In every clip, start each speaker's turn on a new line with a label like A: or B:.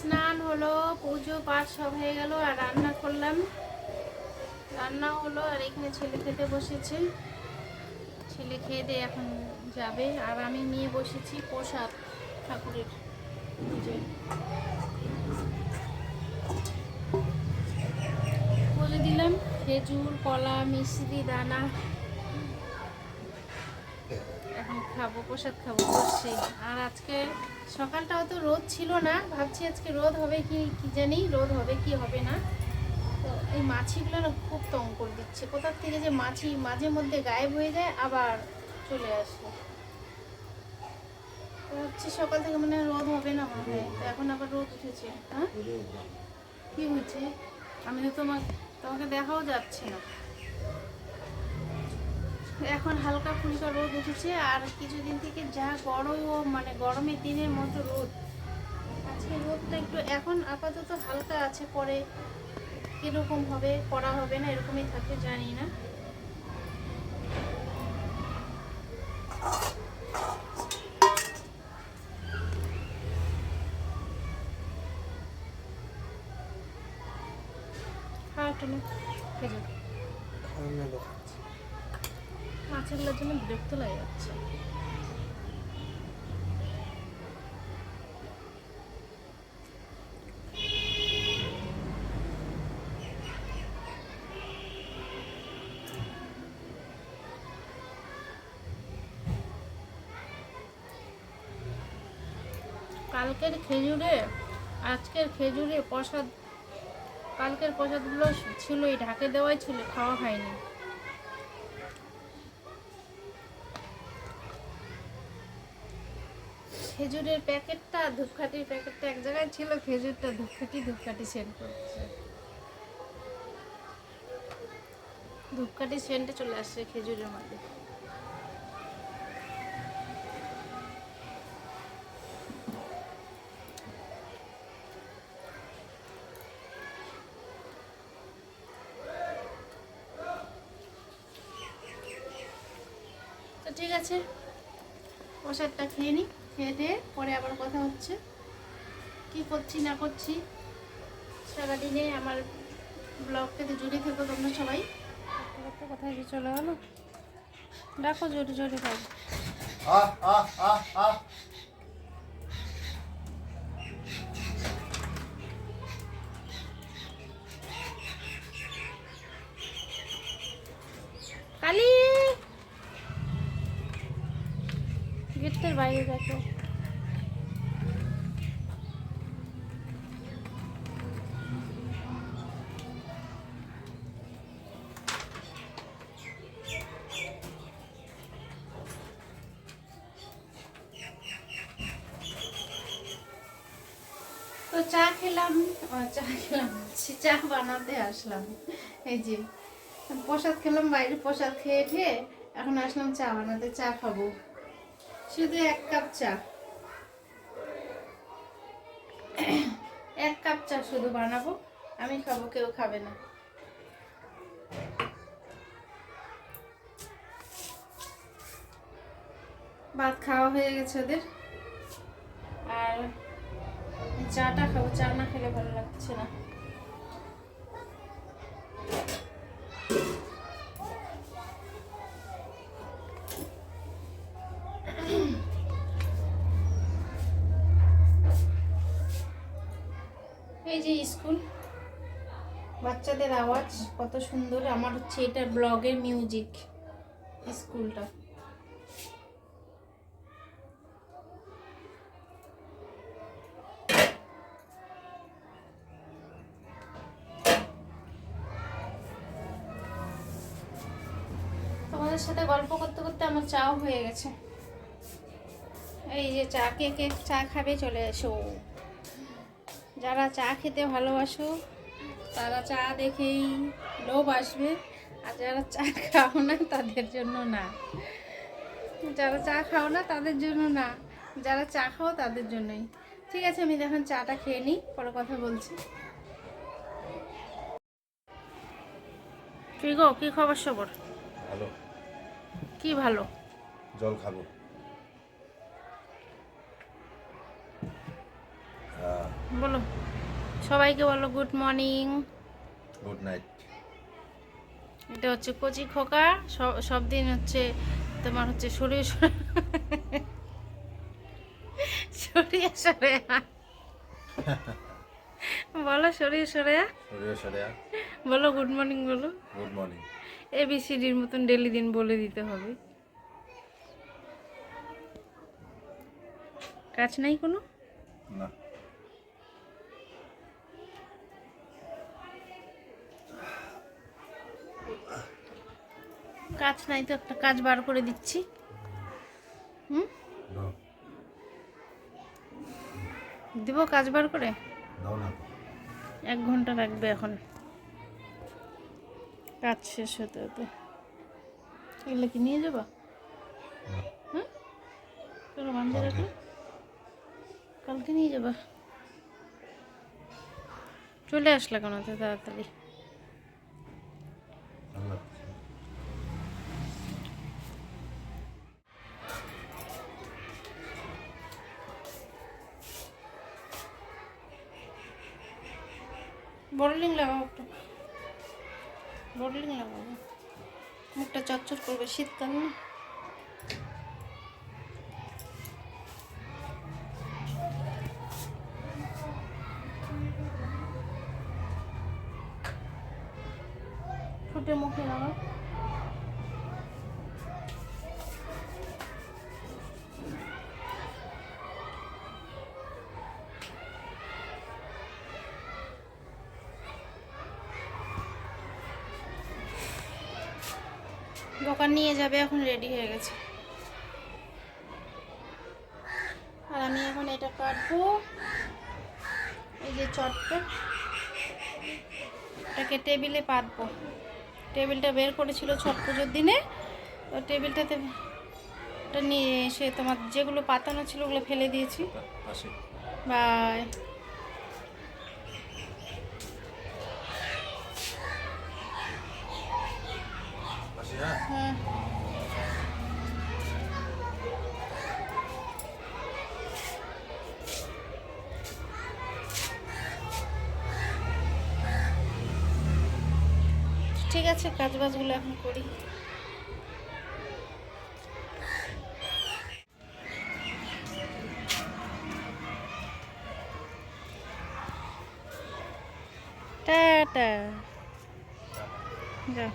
A: স্নান হলো, পুজো পাঠ সব হয়ে গেল আর রান্না করলাম। রান্না হলো আর এখানে ছেলে খেতে বসেছে। ছেলে খেয়ে দিয়ে এখন যাবে আর আমি নিয়ে বসেছি প্রসাদ ঠাকুরের পুজো বলে দিলাম খেজুর, কলা মিশ্রি দানা এখন খাব, প্রসাদ খাব বসছি আর আজকে সকালটাও তো রোদ ছিল না, ভাবছি আজকে রোদ হবে কি কি জানি, রোদ হবে কি হবে না। তো এই মাছিগুলো না খুব তং করে দিচ্ছে। কোথার থেকে যে মাছি মাঝে মধ্যে গায়েব হয়ে যায়, আবার চলে আসে। ভাবছি সকাল থেকে মানে রোদ হবে না মনে হয়। তো এখন আবার রোদ উঠেছে। হ্যাঁ? কি হয়েছে? আমি তো তোমার তোমাকে দেখাও যাচ্ছে না। এখন হালকা ফুলকা রোদ উঠেছে আর কিছুদিন থেকে যা গরম মানে গরমের দিনের মতো রোদ। আজকে রোদটা একটু এখন আপাতত হালকা আছে, পরে কীরকম হবে, করা হবে না, এরকমই থাকে, জানি না। খাওয়া টুনু খেজুর মাছেরগুলোর জন্য বিরক্ত লাগে যাচ্ছে। কালকের খেজুরে, আজকের খেজুরে প্রসাদ, কালকের প্রসাদগুলো ছিল এই ঢাকে দেওয়াই ছিল, খাওয়া হয়নি। খেজুরের প্যাকেটটা, ধূপকাঠির প্যাকেটটা এক জায়গায় ছিল, খেজুরটা ধূপকাঠি ধূপকাঠি সেন্ট করছে। ধূপকাঠি সেন্টে চলে আসছে খেজুরের মধ্যে তো ঠিক আছে প্রসাদটা খেয়ে নিই খেয়ে দিয়ে পরে আবার কথা হচ্ছে। কি করছি না করছি সারাদিনে আমার ব্লগটাতে জুড়ে থেকো তোমরা সবাই। কোথায় যে চলে গেলো ডাকো জোরে জোরে
B: আহ।
A: কালি! গেটের বাইরে দেখো। চা বানাতে আসলাম। এই যে, প্রসাদ খেলাম, বাইরে প্রসাদ খেয়ে খেয়ে এখন আসলাম চা বানাতে, চা খাব। শুধু এক কাপ চা। এক কাপ চা শুধু বানাবো, আমি খাব, কেউ খাবে না। ভাত খাওয়া হয়ে গেছে ওদের। চাটা খাব, চা না খেলে ভালো লাগছে না। এই যে স্কুল, বাচ্চাদের আওয়াজ কত সুন্দর। আমার হচ্ছে এটা ব্লগের মিউজিক স্কুলটা। তোমাদের সাথে গল্প করতে করতে আমার চাও হয়ে গেছে। এই যে চা কে কে চা খাবে চলে এসো। যারা চা খেতে ভালোবাসো, তারা চা দেখেই লোভ আসবে। আর যারা চা খাও না, তাদের জন্য না। যারা চা খাও না, তাদের জন্য না। যারা চা খাও, তাদের জন্যই। ঠিক আছে, আমি এখন চাটা খেয়ে নিই, পরে কথা বলছি। কি গো, কি খবর সবর?
B: ভালো।
A: কি ভালো?
B: জল খাব।
A: বলো সবাইকে বলো গুড মর্নিং
B: গুড নাইট
A: এটা হচ্ছে কচি খোকা সব দিন হচ্ছে তোমার হচ্ছে শরীর শরীর সরে বলো শরীর সরে বলো গুড মর্নিং বলো।
B: গুড মর্নিং
A: এবিসিডির মতন ডেলি দিন বলে দিতে হবে। কাজ নাই কোনো?
B: না।
A: কাজ নাই তো একটা কাজ বার করে দিচ্ছি। হুম? দিব কাজ বার করে? এক ঘণ্টা লাগবে এখন। কাজ শেষ হতে হতে। এগুলো কি নিয়ে যাবা? হ্যাঁ বান্ধে রাখো। কালকে নিয়ে যাবা। চলে আসলে কেন এত তাড়াতাড়ি? বড়লিং লাগাও একটু। বড়লিং বাবা। মুখটা চচ্চর করবে শীতকাল না? দোকান নিয়ে যাবে এখন রেডি হয়ে গেছে। আর আমি এখন এটা কাটবো। এই যে চটপট এটাকে টেবিলে পাতবো। টেবিলটা বের করেছিল ছট পুজোর দিনে। তো টেবিলটাতে ওটা নিয়ে এসে তোমার যেগুলো পাতানো ছিল ওগুলো ফেলে দিয়েছি। বাই
B: আসি হ্যাঁ
A: হ্যাঁ ঠিক আছে কাজ বাজগুলো এখন করি টাটা যাও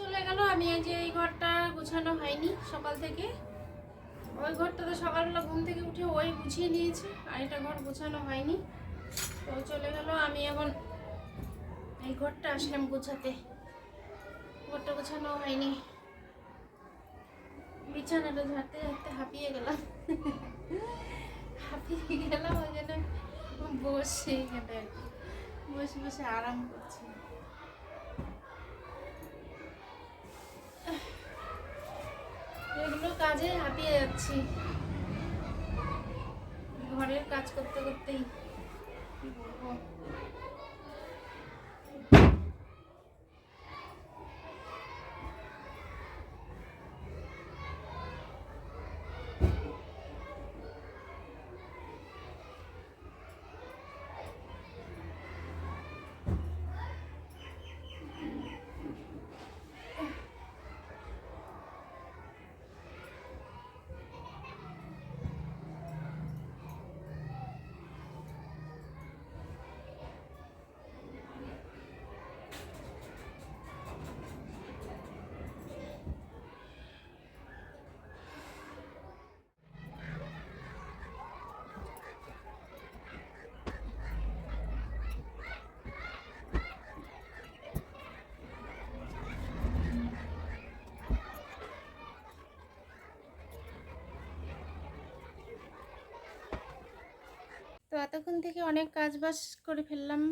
A: চলে গেল আমি এই যে এই ঘরটা গুছানো হয়নি সকাল থেকে ওই ঘরটা তো সকালবেলা ঘুম থেকে উঠে ওই গুছিয়ে নিয়েছি আর এটা ঘর গোছানো হয়নি। তো চলে গেল, আমি এখন এই ঘরটা আসলাম গোছাতে। ঘরটা গোছানো হয়নি। বিছানাটা ঝাড়তে ঝাড়তে হাঁপিয়ে গেলাম। হাঁপিয়ে গেলাম, ওই জন্য বসে এখানে বসে বসে আরাম করছি। এগুলো কাজে হাঁপিয়ে যাচ্ছি। ঘরের কাজ করতে করতেই কি বলব তো এতক্ষণ থেকে অনেক কাজ বাজ করে ফেললাম।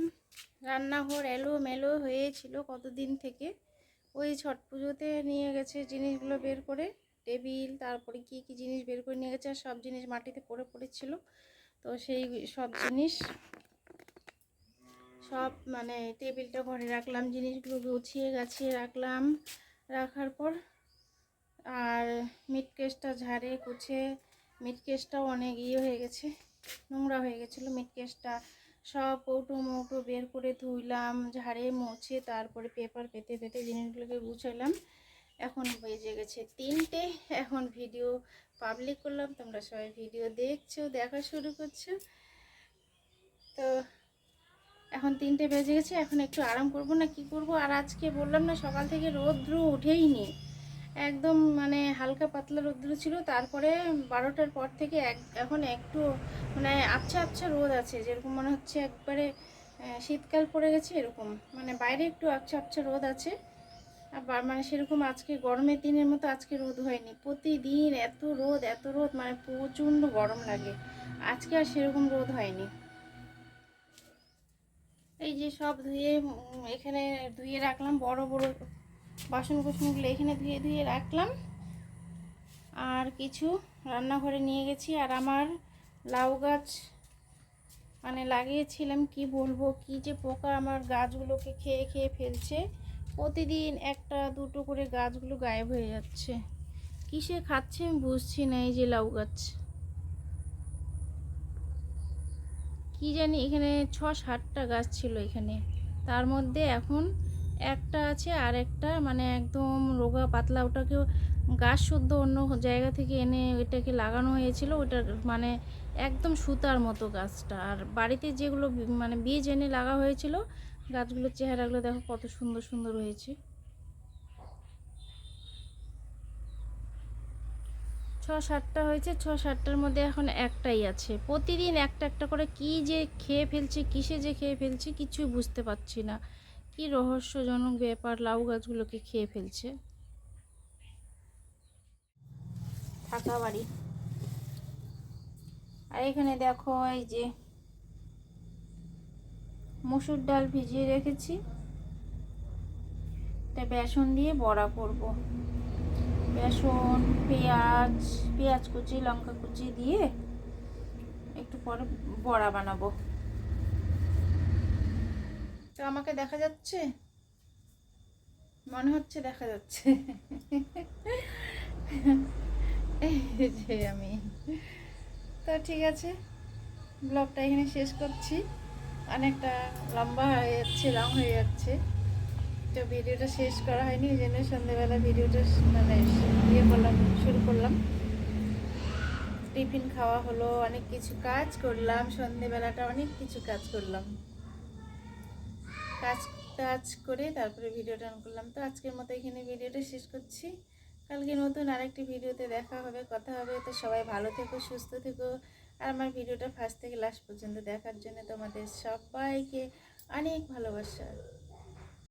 A: রান্নাঘর এলো মেলো হয়েছিল কতদিন থেকে। ওই ছট পুজোতে নিয়ে গেছে জিনিসগুলো বের করে, টেবিল, তারপরে কি কি জিনিস বের করে নিয়ে গেছে আর সব জিনিস মাটিতে পড়ে পড়েছিল। তো সেই সব জিনিস, সব মানে টেবিলটা ঘরে রাখলাম, জিনিসগুলো গুছিয়ে গাছিয়ে রাখলাম রাখার পর। আর মিট কেসটা ঝাড়ে, কুছে, মিট কেসটাও অনেক ইয়ে হয়ে গেছে। নোংরা হয়ে গেছিল, মিট কেসটা। সব কৌটো মৌটো বের করে ধুইলাম, ঝাড়ে মুছে তারপরে পেপার পেতে পেতে জিনিসগুলোকে গুছাইলাম এখন বেজে গেছে তিনটে, এখন ভিডিও পাবলিক করলাম, তোমরা সবাই ভিডিও দেখছ, দেখা শুরু করছ। তো এখন তিনটে বেজে গেছে, এখন একটু আরাম করব না, কি করব? আর আজকে বললাম না, সকাল থেকে রৌদ্র উঠেই নি। একদম মানে হালকা পাতলা রোদ্র ছিল। তারপরে বারোটার পর থেকে এক এখন একটু মানে আবছা আবছা রোদ আছে। যেরকম মনে হচ্ছে একবারে শীতকাল পড়ে গেছে এরকম। মানে বাইরে একটু আবছা আবছা রোদ আছে। আবার মানে সেরকম আজকে গরমের দিনের মতো আজকে রোদ হয়নি। প্রতিদিন এত রোদ এত রোদ মানে প্রচণ্ড গরম লাগে। আজকে আর সেরকম রোদ হয়নি। এই যে সব ধুয়ে এখানে ধুয়ে রাখলাম। বড় বড় বাসন কুসনগুলো এখানে ধুয়ে ধুয়ে রাখলাম। আর কিছু রান্নাঘরে নিয়ে গেছি। আর আমার লাউ গাছ মানে লাগিয়েছিলাম, কি বলব? কি যে পোকা আমার গাছগুলোকে খেয়ে খেয়ে ফেলছে। প্রতিদিন একটা দুটো করে গাছগুলো গায়েব হয়ে যাচ্ছে। কিসে খাচ্ছে আমি বুঝছি না, এই যে লাউ গাছ। কি জানি এখানে ছ সাতটা গাছ ছিল এখানে। তার মধ্যে এখন একটা আছে আর একটা মানে একদম রোগা পাতলা, ওটাকেও গাছ শুদ্ধ অন্য জায়গা থেকে এনে ওইটাকে লাগানো হয়েছিল। ওটা মানে একদম সুতার মতো গাছটা। আর বাড়িতে যেগুলো মানে বীজ এনে লাগা হয়েছিল, গাছগুলোর চেহারাগুলো দেখো কত সুন্দর সুন্দর হয়েছে। ছ সাতটা হয়েছে, ছ সাতটার মধ্যে এখন একটাই আছে। প্রতিদিন একটা একটা করে কি যে খেয়ে ফেলছে, কিসে যে খেয়ে ফেলছে, কিছুই বুঝতে পারছি না। কি রহস্যজনক ব্যাপার লাউ গাছগুলোকে খেয়ে ফেলছে? ফাঁকা বাড়ি। আর এখানে দেখো এই যে মসুর ডাল ভিজিয়ে রেখেছি। এটা বেসন দিয়ে বড়া করব। বেসন, পেঁয়াজ পেঁয়াজ কুচি, লঙ্কা কুচি দিয়ে একটু পরে বড়া বানাবো। তো আমাকে দেখা যাচ্ছে? মনে হচ্ছে দেখা যাচ্ছে। যে আমি। তো ঠিক আছে, ব্লগটা এখানে শেষ করছি। অনেকটা লম্বা হয়ে যাচ্ছে লং হয়ে যাচ্ছে। তো ভিডিওটা শেষ করা হয়নি ওই জন্য সন্ধ্যেবেলা ভিডিওটা মানে ইয়ে করলাম, শুরু করলাম। টিফিন খাওয়া হলো, অনেক কিছু কাজ করলাম সন্ধেবেলাটা অনেক কিছু কাজ করলাম। কাজ কাজ করে তারপরে ভিডিওটা অন করলাম। তো আজকের মতো এখানে ভিডিওটা শেষ করছি। কালকে নতুন আরেকটি ভিডিওতে দেখা হবে, কথা হবে। তো সবাই ভালো থেকো, সুস্থ থেকো। আর আমার ভিডিওটা ফার্স্ট থেকে লাস্ট পর্যন্ত দেখার জন্য তোমাদের সবাইকে অনেক ভালোবাসা।